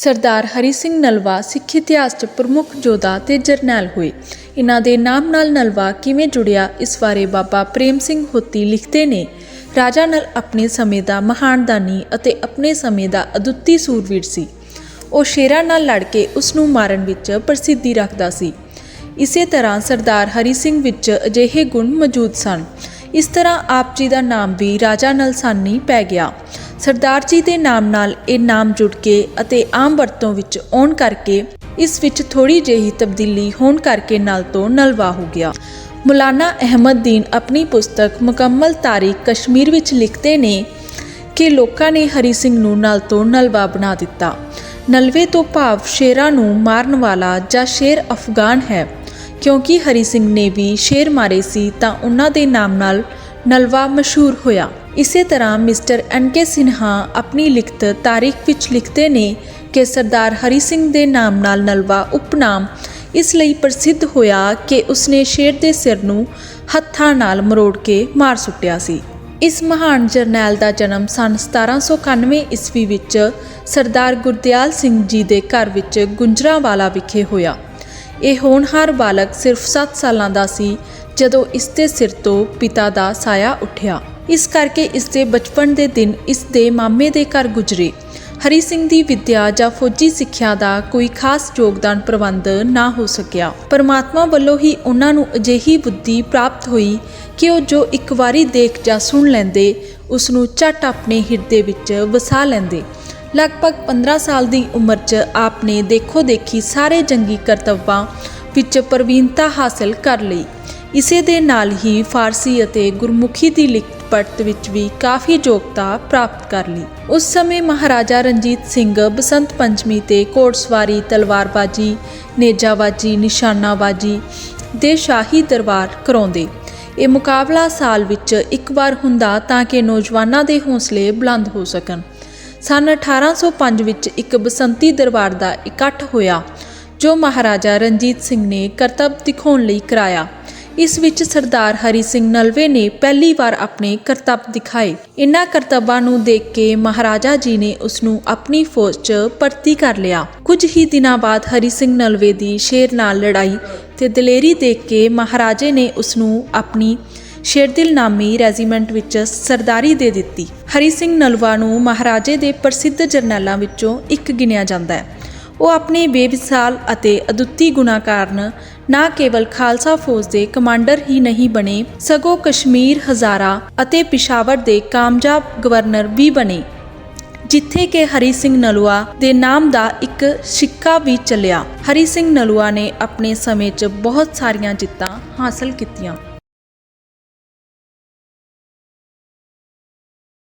ਸਰਦਾਰ ਹਰੀ ਸਿੰਘ ਨਲਵਾ ਸਿੱਖ ਇਤਿਹਾਸ 'ਚ ਪ੍ਰਮੁੱਖ ਯੋਧਾ ਤੇ ਜਰਨੈਲ ਹੋਏ। ਇਹਨਾਂ ਦੇ ਨਾਮ ਨਾਲ ਨਲਵਾ ਕਿਵੇਂ ਜੁੜਿਆ, ਇਸ ਬਾਰੇ ਬਾਬਾ ਪ੍ਰੇਮ ਸਿੰਘ ਹੋਤੀ ਲਿਖਦੇ ਨੇ। ਰਾਜਾ ਨਲ ਆਪਣੇ ਸਮੇਂ ਦਾ ਮਹਾਨ ਦਾਨੀ ਅਤੇ ਆਪਣੇ ਸਮੇਂ ਦਾ ਅਦੁੱਤੀ ਸੂਰਵੀਰ ਸੀ। ਉਹ ਸ਼ੇਰਾਂ ਨਾਲ ਲੜ ਕੇ ਉਸ ਨੂੰ ਮਾਰਨ ਵਿੱਚ ਪ੍ਰਸਿੱਧੀ ਰੱਖਦਾ ਸੀ। ਇਸੇ ਤਰ੍ਹਾਂ ਸਰਦਾਰ ਹਰੀ ਸਿੰਘ ਵਿੱਚ ਅਜਿਹੇ ਗੁਣ ਮੌਜੂਦ ਸਨ। ਇਸ ਤਰ੍ਹਾਂ ਆਪ ਜੀ ਦਾ ਨਾਮ ਵੀ ਰਾਜਾ ਨਲ ਸਾਨੀ ਪੈ ਗਿਆ। ਸਰਦਾਰ ਜੀ ਦੇ ਨਾਮ ਨਾਲ ਇਹ ਨਾਮ ਜੁੜ ਕੇ ਅਤੇ ਆਮ ਵਰਤੋਂ ਵਿੱਚ ਆਉਣ ਕਰਕੇ ਇਸ ਵਿੱਚ ਥੋੜੀ ਜਿਹੀ ਤਬਦੀਲੀ ਹੋਣ ਕਰਕੇ ਨਲ ਤੋਂ ਨਲਵਾ ਹੋ ਗਿਆ। ਮੌਲਾਨਾ ਅਹਿਮਦਦੀਨ ਆਪਣੀ ਪੁਸਤਕ ਮੁਕੰਮਲ ਤਾਰੀਖ ਕਸ਼ਮੀਰ ਵਿੱਚ ਲਿਖਦੇ ਨੇ ਕਿ ਲੋਕਾਂ ਨੇ ਹਰੀ ਸਿੰਘ ਨੂੰ ਨਲ ਤੋਂ ਨਲਵਾ ਬਣਾ ਦਿੱਤਾ। ਨਲਵੇ ਤੋਂ ਭਾਵ ਸ਼ੇਰਾਂ ਨੂੰ ਮਾਰਨ ਵਾਲਾ ਜਾਂ ਸ਼ੇਰ ਅਫਗਾਨ ਹੈ। ਕਿਉਂਕਿ ਹਰੀ ਸਿੰਘ ਨੇ ਵੀ ਸ਼ੇਰ ਮਾਰੇ ਸੀ ਤਾਂ ਉਹਨਾਂ ਦੇ ਨਾਮ ਨਾਲ ਨਲਵਾ ਮਸ਼ਹੂਰ ਹੋਇਆ। ਇਸੇ ਤਰ੍ਹਾਂ ਮਿਸਟਰ ਐਨ ਕੇ ਸਿਨਹਾ ਆਪਣੀ ਲਿਖਤ ਤਾਰੀਖ ਵਿੱਚ ਲਿਖਦੇ ਨੇ ਕਿ ਸਰਦਾਰ ਹਰੀ ਸਿੰਘ ਦੇ ਨਾਮ ਨਾਲ ਨਲਵਾ ਉਪਨਾਮ ਇਸ ਲਈ ਪ੍ਰਸਿੱਧ ਹੋਇਆ ਕਿ ਉਸਨੇ ਸ਼ੇਰ ਦੇ ਸਿਰ ਨੂੰ ਹੱਥਾਂ ਨਾਲ ਮਰੋੜ ਕੇ ਮਾਰ ਸੁੱਟਿਆ ਸੀ। ਇਸ ਮਹਾਨ ਜਰਨੈਲ ਦਾ ਜਨਮ ਸਨ 1791 ਈਸਵੀ ਵਿੱਚ ਸਰਦਾਰ ਗੁਰਦਿਆਲ ਸਿੰਘ ਜੀ ਦੇ ਘਰ ਵਿੱਚ ਗੁੰਜਰਾਵਾਲਾ ਵਿਖੇ ਹੋਇਆ। ਇਹ ਹੋਣਹਾਰ ਬਾਲਕ ਸਿਰਫ 7 ਸਾਲਾਂ ਦਾ ਸੀ ਜਦੋਂ ਇਸ ਦੇ ਸਿਰ ਤੋਂ ਪਿਤਾ ਦਾ ਸਾਇਆ ਉੱਠਿਆ। ਇਸ ਕਰਕੇ ਇਸ ਦੇ ਬਚਪਨ ਦੇ ਦਿਨ ਇਸ ਦੇ ਮਾਮੇ ਦੇ ਘਰ ਗੁਜ਼ਰੇ। ਹਰੀ ਸਿੰਘ ਦੀ ਵਿਦਿਆ ਜਾਂ ਫੌਜੀ ਸਿੱਖਿਆ ਦਾ ਕੋਈ ਖਾਸ ਯੋਗਦਾਨ ਪ੍ਰਬੰਧ ਨਾ ਹੋ ਸਕਿਆ। ਪਰਮਾਤਮਾ ਵੱਲੋਂ ਹੀ ਉਹਨਾਂ ਨੂੰ ਅਜਿਹੀ ਬੁੱਧੀ ਪ੍ਰਾਪਤ ਹੋਈ ਕਿ ਉਹ ਜੋ ਇੱਕ ਵਾਰੀ ਦੇਖ ਜਾਂ ਸੁਣ ਲੈਂਦੇ, ਉਸ ਨੂੰ ਝਟ ਆਪਣੇ ਹਿਰਦੇ ਵਿੱਚ ਵਸਾ ਲੈਂਦੇ। ਲਗਭਗ 15 ਸਾਲ ਦੀ ਉਮਰ 'ਚ ਆਪ ਨੇ ਦੇਖੋ ਦੇਖੀ ਸਾਰੇ ਜੰਗੀ ਕਰਤੱਵਾਂ ਵਿੱਚ ਪ੍ਰਵੀਨਤਾ ਹਾਸਲ ਕਰ ਲਈ। ਇਸੇ ਦੇ ਨਾਲ ਹੀ ਫਾਰਸੀ ਅਤੇ ਗੁਰਮੁਖੀ ਦੀ ਲਿਖਤ ਪੜਤ ਵਿੱਚ ਵੀ ਕਾਫੀ ਯੋਗਤਾ ਪ੍ਰਾਪਤ ਕਰ ਲਈ। ਉਸ ਸਮੇਂ ਮਹਾਰਾਜਾ ਰਣਜੀਤ ਸਿੰਘ ਬਸੰਤ ਪੰਚਮੀ ਤੇ ਘੋੜਸਵਾਰੀ, ਤਲਵਾਰਬਾਜੀ, ਨੇਜਾਬਾਜੀ, ਨਿਸ਼ਾਨਾਬਾਜੀ ਦੇ ਸ਼ਾਹੀ ਦਰਬਾਰ ਕਰਾਉਂਦੇ। ਇਹ ਮੁਕਾਬਲਾ ਸਾਲ ਵਿੱਚ ਇੱਕ ਵਾਰ ਹੁੰਦਾ ਤਾਂ ਕਿ ਨੌਜਵਾਨਾਂ ਦੇ ਹੌਸਲੇ ਬੁਲੰਦ ਹੋ ਸਕਣ। ਸਨ 1805 ਵਿੱਚ ਇੱਕ ਬਸੰਤੀ ਦਰਬਾਰ ਦਾ ਇਕੱਠ ਹੋਇਆ, ਜੋ ਮਹਾਰਾਜਾ ਰਣਜੀਤ ਸਿੰਘ ਨੇ ਕਰਤੱਵ ਦਿਖਾਉਣ ਲਈ ਕਰਾਇਆ। ਇਸ ਵਿੱਚ ਸਰਦਾਰ ਹਰੀ ਸਿੰਘ ਨਲਵੇ ਨੇ ਪਹਿਲੀ ਵਾਰ ਆਪਣੇ ਕਰਤੱਵ ਦਿਖਾਏ। ਇਨ੍ਹਾਂ ਕਰਤੱਵਾਂ ਨੂੰ ਦੇਖ ਕੇ ਮਹਾਰਾਜਾ ਜੀ ਨੇ ਉਸ ਨੂੰ ਆਪਣੀ ਫੌਜ 'ਚ ਭਰਤੀ ਕਰ ਲਿਆ। ਕੁਝ ਹੀ ਦਿਨਾਂ ਬਾਅਦ ਹਰੀ ਸਿੰਘ ਨਲਵੇ ਦੀ ਸ਼ੇਰ ਨਾਲ ਲੜਾਈ ਤੇ ਦਲੇਰੀ ਦੇਖ ਕੇ ਮਹਾਰਾਜੇ ਨੇ ਉਸ ਨੂੰ ਆਪਣੀ ਸ਼ੇਰਦਿਲ ਨਾਮੀ ਰੈਜੀਮੈਂਟ ਵਿੱਚ ਸਰਦਾਰੀ ਦੇ ਦਿੱਤੀ। ਹਰੀ ਸਿੰਘ ਨਲਵਾ ਨੂੰ ਮਹਾਰਾਜੇ ਦੇ ਪ੍ਰਸਿੱਧ ਜਰਨੈਲਾਂ ਵਿੱਚੋਂ ਇੱਕ ਗਿਣਿਆ ਜਾਂਦਾ ਹੈ। ਉਹ ਆਪਣੇ ਬੇਵਿਸਾਲ ਅਤੇ ਅਦੁੱਤੀ ਗੁਣਾਂ ਕਾਰਨ ਨਾ ਕੇਵਲ ਖਾਲਸਾ ਫੌਜ ਦੇ ਕਮਾਂਡਰ ਹੀ ਨਹੀਂ ਬਣੇ, ਸਗੋਂ ਕਸ਼ਮੀਰ ਹਜ਼ਾਰਾ ਅਤੇ ਪਿਸ਼ਾਵਰ ਦੇ ਕਾਮਯਾਬ ਗਵਰਨਰ ਵੀ ਬਣੇ, ਜਿੱਥੇ ਕਿ ਹਰੀ ਸਿੰਘ ਨਲੂਆ ਦੇ ਨਾਮ ਦਾ ਇੱਕ ਸਿੱਕਾ ਵੀ ਚੱਲਿਆ। ਹਰੀ ਸਿੰਘ ਨਲੂਆ ਨੇ ਆਪਣੇ ਸਮੇਂ 'ਚ ਬਹੁਤ ਸਾਰੀਆਂ ਜਿੱਤਾਂ ਹਾਸਲ ਕੀਤੀਆਂ।